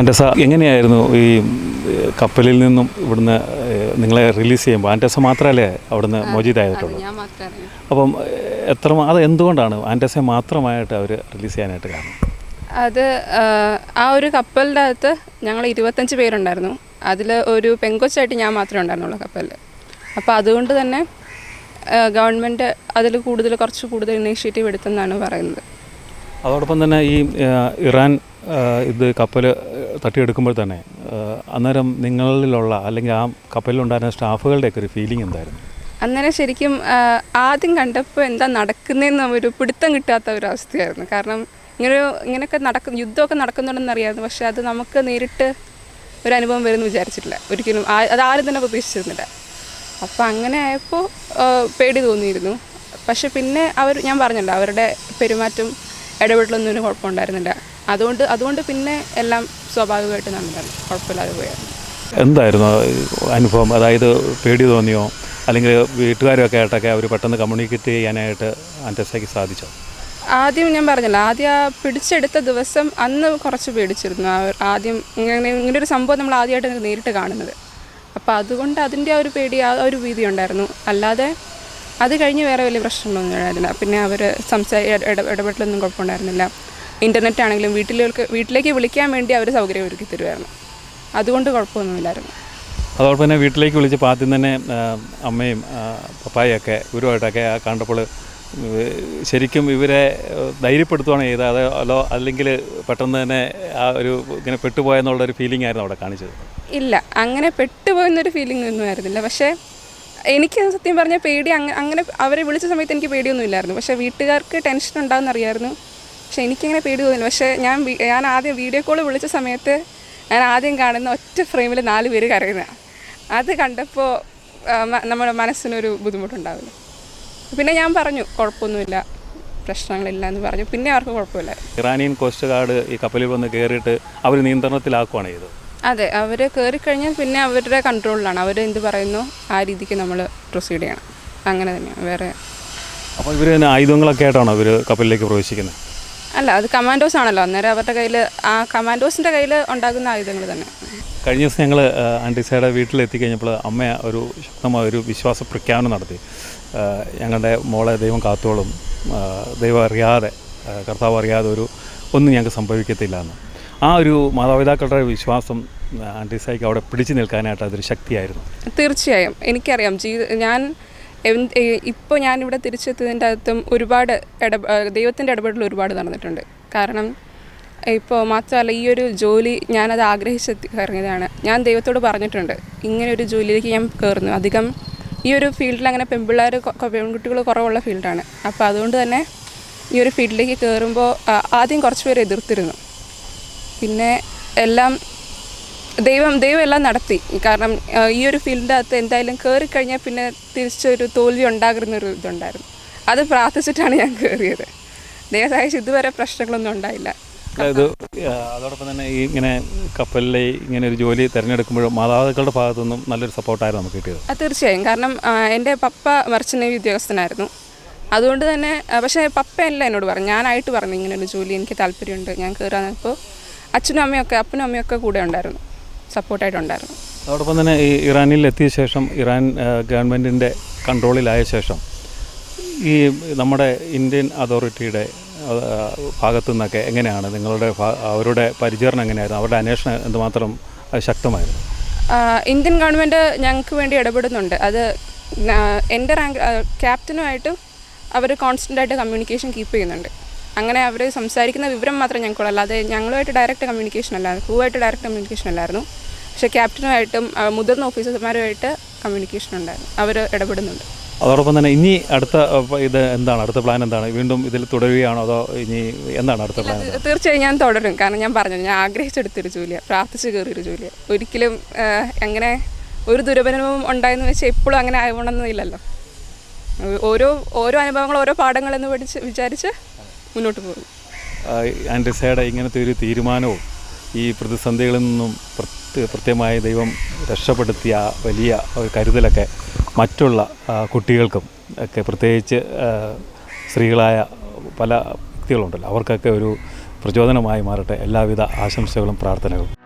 ആന്റസ എങ്ങനെയായിരുന്നു ഈ കപ്പലിൽ നിന്നും ഇവിടുന്ന് നിങ്ങളെ റിലീസ് ചെയ്യുമ്പോൾ? ആന്റസ മാത്രമല്ലേ അവിടുന്ന് മോചിതായിട്ടുള്ളൂ അപ്പം എത്ര അത് എന്തുകൊണ്ടാണ് ആന്റസയെ മാത്രമായിട്ട് അവർ റിലീസ് ചെയ്യാനായിട്ട് കാരണം? അത് ആ, ഒരു കപ്പലിന്റെ അകത്ത് ഞങ്ങൾ ഇരുപത്തഞ്ച് പേരുണ്ടായിരുന്നു. അതിൽ ഒരു പെങ്കൊച്ചായിട്ട് ഞാൻ മാത്രമേ ഉണ്ടായിരുന്നുള്ളൂ കപ്പലിൽ അപ്പോൾ അതുകൊണ്ട് തന്നെ ഗവൺമെന്റ് അതിൽ കൂടുതൽ കുറച്ച് കൂടുതൽ ഇനീഷ്യേറ്റീവ് എടുത്തെന്നാണ് പറയുന്നത്. അതോടൊപ്പം തന്നെ ഈ ഇറാൻ ഇത് കപ്പൽ തട്ടിയെടുക്കുമ്പോൾ തന്നെ അന്നേരം നിങ്ങളിലുള്ള അല്ലെങ്കിൽ ആ കപ്പലിലുണ്ടായിരുന്ന സ്റ്റാഫുകളുടെയൊക്കെ ഒരു ഫീലിംഗ് എന്തായിരുന്നു? അന്നേരം ശരിക്കും ആദ്യം കണ്ടപ്പോൾ എന്താ നടക്കുന്നതെന്ന് ഒരു പിടുത്തം കിട്ടാത്ത ഒരു അവസ്ഥയായിരുന്നു. കാരണം ഇങ്ങനെ ഇങ്ങനെയൊക്കെ നടക്കുന്ന യുദ്ധമൊക്കെ നടക്കുന്നുണ്ടെന്ന് അറിയാമായിരുന്നു. പക്ഷേ അത് നമുക്ക് നേരിട്ട് ഒരു അനുഭവം വരുമെന്ന് വിചാരിച്ചിട്ടില്ല. ഒരിക്കലും അത് ആരും തന്നെ പ്രതീക്ഷിച്ചിരുന്നില്ല. അപ്പോൾ അങ്ങനെ ആയപ്പോൾ പേടി തോന്നിയിരുന്നു. പക്ഷെ പിന്നെ അവർ ഞാൻ പറഞ്ഞല്ലോ അവരുടെ പെരുമാറ്റം ഇടപെടലൊന്നും കുഴപ്പമുണ്ടായിരുന്നില്ല. അതുകൊണ്ട് അതുകൊണ്ട് പിന്നെ എല്ലാം സ്വാഭാവികമായിട്ട് നടന്നു കുഴപ്പമില്ലാതെ പോയായിരുന്നു എന്തായിരുന്നു അനുഭവം? അതായത് പേടി തോന്നിയോ? അല്ലെങ്കിൽ വീട്ടുകാരൊക്കെ ആയിട്ടൊക്കെ അവർ പെട്ടെന്ന് കമ്മ്യൂണിക്കേറ്റ് ചെയ്യാനായിട്ട് ആന്റസയ്ക്ക് സാധിച്ചോ? ആദ്യം ഞാൻ പറഞ്ഞല്ലോ. ആദ്യം ആ പിടിച്ചെടുത്ത ദിവസം അന്ന് കുറച്ച് പേടിച്ചിരുന്നു. അവർ ആദ്യം ഇങ്ങനെ ഇങ്ങനെ ഒരു സംഭവം നമ്മൾ ആദ്യമായിട്ട് നേരിട്ട് കാണുന്നത്. അപ്പോൾ അതുകൊണ്ട് അതിന്റെ ആ ഒരു പേടി ആ ഒരു ഭീതി ഉണ്ടായിരുന്നു. അല്ലാതെ അത് കഴിഞ്ഞ് വേറെ വലിയ പ്രശ്നങ്ങളൊന്നും ഉണ്ടായിരുന്നില്ല. പിന്നെ അവർ സംസാര ഇട- ഇടപെടലൊന്നും കുഴപ്പമുണ്ടായിരുന്നില്ല. ഇന്റർനെറ്റ് ആണെങ്കിലും വീട്ടിലേക്ക് വീട്ടിലേക്ക് വിളിക്കാൻ വേണ്ടി അവർ സൗകര്യം ഒരുക്കി തരുമായിരുന്നു അതുകൊണ്ട് കുഴപ്പമൊന്നുമില്ലായിരുന്നു. അതോടൊപ്പം തന്നെ വീട്ടിലേക്ക് വിളിച്ചപ്പോൾ ആദ്യം തന്നെ അമ്മയും പപ്പായൊക്കെ ഗുരുവായിട്ടൊക്കെ കണ്ടപ്പോൾ ശരിക്കും ഇവരെ ധൈര്യപ്പെടുത്തുകയാണ് ചെയ്തത്? അത് അല്ലോ അല്ലെങ്കിൽ പെട്ടെന്ന് തന്നെ ആ ഒരു ഇങ്ങനെ പെട്ടുപോയെന്നുള്ളൊരു ഫീലിംഗ് ആയിരുന്നു അവിടെ കാണിച്ചത്? ഇല്ല അങ്ങനെ പെട്ടുപോയെന്നൊരു ഫീലിംഗ് ഒന്നും ആയിരുന്നില്ല. പക്ഷേ എനിക്ക് സത്യം പറഞ്ഞാൽ പേടി അങ്ങ അങ്ങനെ അവരെ വിളിച്ച സമയത്ത് എനിക്ക് പേടിയൊന്നും ഇല്ലായിരുന്നു. പക്ഷേ വീട്ടുകാർക്ക് ടെൻഷൻ ഉണ്ടാകുന്ന അറിയായിരുന്നു. പക്ഷേ എനിക്കങ്ങനെ പേടി തോന്നില്ല പക്ഷേ ഞാൻ ഞാൻ ആദ്യം വീഡിയോ കോൾ വിളിച്ച സമയത്ത് ഞാൻ ആദ്യം കാണുന്ന ഒറ്റ ഫ്രെയിമിൽ നാല് പേര് കരയുന്ന. അത് കണ്ടപ്പോൾ നമ്മുടെ മനസ്സിനൊരു ബുദ്ധിമുട്ടുണ്ടാവില്ല പിന്നെ ഞാൻ പറഞ്ഞു കുഴപ്പമൊന്നുമില്ല. പ്രശ്നങ്ങളില്ല എന്ന് പറഞ്ഞു. പിന്നെ അവർക്ക് കുഴപ്പമില്ല. ഇറാനിയൻ കോസ്റ്റ് ഗാർഡ് ഈ കപ്പലിൽ വന്ന് കയറിയിട്ട് അവർ നിയന്ത്രണത്തിലാക്കുകയാണ് ചെയ്തത്. അതെ അവർ കയറിക്കഴിഞ്ഞാൽ പിന്നെ അവരുടെ കൺട്രോളിലാണ് അവർ എന്ത് പറയുന്നു? ആ രീതിക്ക് നമ്മൾ പ്രൊസീഡ് ചെയ്യണം. അങ്ങനെ തന്നെയാണ്. വേറെ അപ്പോൾ ഇവർ ആയുധങ്ങളൊക്കെ ആയിട്ടാണോ ഇവർ കപ്പലിലേക്ക് പ്രവേശിക്കുന്നത്? അല്ല അത് കമാൻഡോസ് ആണല്ലോ. അന്നേരം അവരുടെ കയ്യിൽ ആ കമാൻഡോസിന്റെ കയ്യിൽ ഉണ്ടാകുന്ന ആയുധങ്ങൾ തന്നെ. കഴിഞ്ഞ ദിവസം ഞങ്ങൾ ആന്റിസയുടെ വീട്ടിലെത്തിക്കഴിഞ്ഞപ്പോൾ അമ്മ ഒരു ശക്തമായ ഒരു വിശ്വാസ പ്രഖ്യാപനം നടത്തി. ഞങ്ങളുടെ മോളെ ദൈവം കാത്തോളും. ദൈവം അറിയാതെ കർത്താവ് അറിയാതെ ഒരു ഒന്നും ഞങ്ങൾക്ക് സംഭവിക്കത്തില്ല എന്ന്. ആ ഒരു മാതാപിതാക്കളുടെ വിശ്വാസം ആന്റിസയ്ക്ക് അവിടെ പിടിച്ചു നിൽക്കാനായിട്ട് അതൊരു ശക്തിയായിരുന്നു. തീർച്ചയായും. എനിക്കറിയാം. ജീ ഞാൻ ഇപ്പോൾ ഞാനിവിടെ തിരിച്ചെത്തിയതിന്റെ അകത്തും ഒരുപാട് ഇട ദൈവത്തിന്റെ ഇടപെടൽ ഒരുപാട് നടന്നിട്ടുണ്ട്. കാരണം ഇപ്പോൾ മാത്രമല്ല ഈ ഒരു ജോലി ഞാനത് ആഗ്രഹിച്ചെത്തി ഇറങ്ങിയതാണ് ഞാൻ ദൈവത്തോട് പറഞ്ഞിട്ടുണ്ട് ഇങ്ങനെ ഒരു ജോലിയിലേക്ക് ഞാൻ കയറുന്നു അധികം ഈ ഒരു ഫീൽഡിൽ അങ്ങനെ പെൺപിള്ളേർ പെൺകുട്ടികൾ കുറവുള്ള ഫീൽഡാണ്. അപ്പോൾ അതുകൊണ്ട് തന്നെ ഈ ഒരു ഫീൽഡിലേക്ക് കയറുമ്പോൾ ആദ്യം കുറച്ച് പേര് എതിർത്തിരുന്നു. പിന്നെ എല്ലാം ദൈവം ദൈവം എല്ലാം നടത്തി. കാരണം ഈ ഒരു ഫീൽഡിന്റെ അകത്ത് എന്തായാലും കയറി കഴിഞ്ഞാൽ പിന്നെ തിരിച്ചൊരു തോൽവി ഉണ്ടാകുന്നൊരു ഇതുണ്ടായിരുന്നു. അത് പ്രാർത്ഥിച്ചിട്ടാണ് ഞാൻ കയറിയത് ദൈവസായിച്ച് ഇതുവരെ പ്രശ്നങ്ങളൊന്നും ഉണ്ടായില്ല. അതായത് അതോടൊപ്പം തന്നെ ഈ ഇങ്ങനെ കപ്പലിലെ ഇങ്ങനെ ഒരു ജോലി തിരഞ്ഞെടുക്കുമ്പോഴും മാതാപിതാക്കളുടെ ഭാഗത്തു നിന്നും നല്ലൊരു സപ്പോർട്ടായിരുന്നു നമുക്ക് കിട്ടിയത്. അത് തീർച്ചയായും. കാരണം എന്റെ പപ്പ മർച്ചനേവി നേവി ഉദ്യോഗസ്ഥനായിരുന്നു. അതുകൊണ്ട് തന്നെ പക്ഷേ പക്ഷേ പപ്പയല്ല എന്നോട് പറഞ്ഞു. ഞാനായിട്ട് പറഞ്ഞു ഇങ്ങനെ ഒരു ജോലി എനിക്ക് താല്പര്യമുണ്ട് ഞാൻ കയറാൻ അപ്പോൾ അച്ഛനും അമ്മയൊക്കെ അപ്പനും അമ്മയൊക്കെ കൂടെ ഉണ്ടായിരുന്നു. സപ്പോർട്ടായിട്ടുണ്ടായിരുന്നു. അതോടൊപ്പം തന്നെ ഈ ഇറാനിൽ എത്തിയ ശേഷം ഇറാൻ ഗവൺമെന്റിന്റെ കൺട്രോളിലായ ശേഷം ഈ നമ്മുടെ ഇന്ത്യൻ അതോറിറ്റിയുടെ ഭാഗത്തു നിന്നൊക്കെ എങ്ങനെയാണ്? നിങ്ങളുടെ അവരുടെ പരിചരണം എങ്ങനെയായിരുന്നു? അവരുടെ അന്വേഷണം എന്തുമാത്രം ശക്തമായിരുന്നു? ഇന്ത്യൻ ഗവൺമെന്റ് ഞങ്ങൾക്ക് വേണ്ടി ഇടപെടുന്നുണ്ട്. അത് എന്റെ റാങ്ക് ക്യാപ്റ്റനുമായിട്ടും അവർ കോൺസ്റ്റന്റ് ആയിട്ട് കമ്മ്യൂണിക്കേഷൻ കീപ്പ് ചെയ്യുന്നുണ്ട്. അങ്ങനെ അവർ സംസാരിക്കുന്ന വിവരം മാത്രം ഞങ്ങൾക്കുള്ളൂ. അല്ലാതെ ഞങ്ങളുമായിട്ട് ഡയറക്റ്റ് കമ്മ്യൂണിക്കേഷൻ അല്ലായിരുന്നു. ക്രൂവായിട്ട് ഡയറക്റ്റ് കമ്മ്യൂണിക്കേഷൻ അല്ലായിരുന്നു. പക്ഷേ ക്യാപ്റ്റനുമായിട്ടും മുതിർന്ന ഓഫീസർമാരുമായിട്ട് കമ്മ്യൂണിക്കേഷൻ ഉണ്ടായിരുന്നു. അവർ ഇടപെടുന്നുണ്ട്. അതോടൊപ്പം തന്നെ ഇനി അടുത്ത ഇത് എന്താണ്? അടുത്ത പ്ലാൻ എന്താണ്? വീണ്ടും ഇതിൽ തുടരുകയാണോ അതോ ഇനി എന്താണ് അടുത്ത പ്ലാൻ തീർച്ചയായും ഞാൻ തുടരും. കാരണം ഞാൻ പറഞ്ഞു ഞാൻ ആഗ്രഹിച്ചെടുത്തൊരു ജോലിയാണ് പ്രാർത്ഥിച്ച് കയറിയൊരു ജോലിയാണ് ഒരിക്കലും എങ്ങനെ അങ്ങനെ ഒരു ദുരനുഭവം ഉണ്ടായെന്ന് വെച്ചാൽ എപ്പോഴും അങ്ങനെ ആവണമെന്നില്ലല്ലോ. ഓരോ ഓരോ അനുഭവങ്ങൾ ഓരോ പാഠങ്ങളെന്ന് പഠിച്ച് വിചാരിച്ച് മുന്നോട്ട് പോകും. ആന്റിസയുടെ ഇങ്ങനത്തെ ഒരു തീരുമാനവും ഈ പ്രതിസന്ധികളിൽ നിന്നും പ്രത്യ- പ്രത്യേകമായി ദൈവം രക്ഷപ്പെടുത്തിയ വലിയ ഒരു കരുതലൊക്കെ മറ്റുള്ള കുട്ടികൾക്കും ഒക്കെ പ്രത്യേകിച്ച് സ്ത്രീകളായ പല വ്യക്തികളുണ്ടല്ലോ. അവർക്കൊക്കെ ഒരു പ്രചോദനമായി മാറട്ടെ. എല്ലാവിധ ആശംസകളും പ്രാർത്ഥനകളും.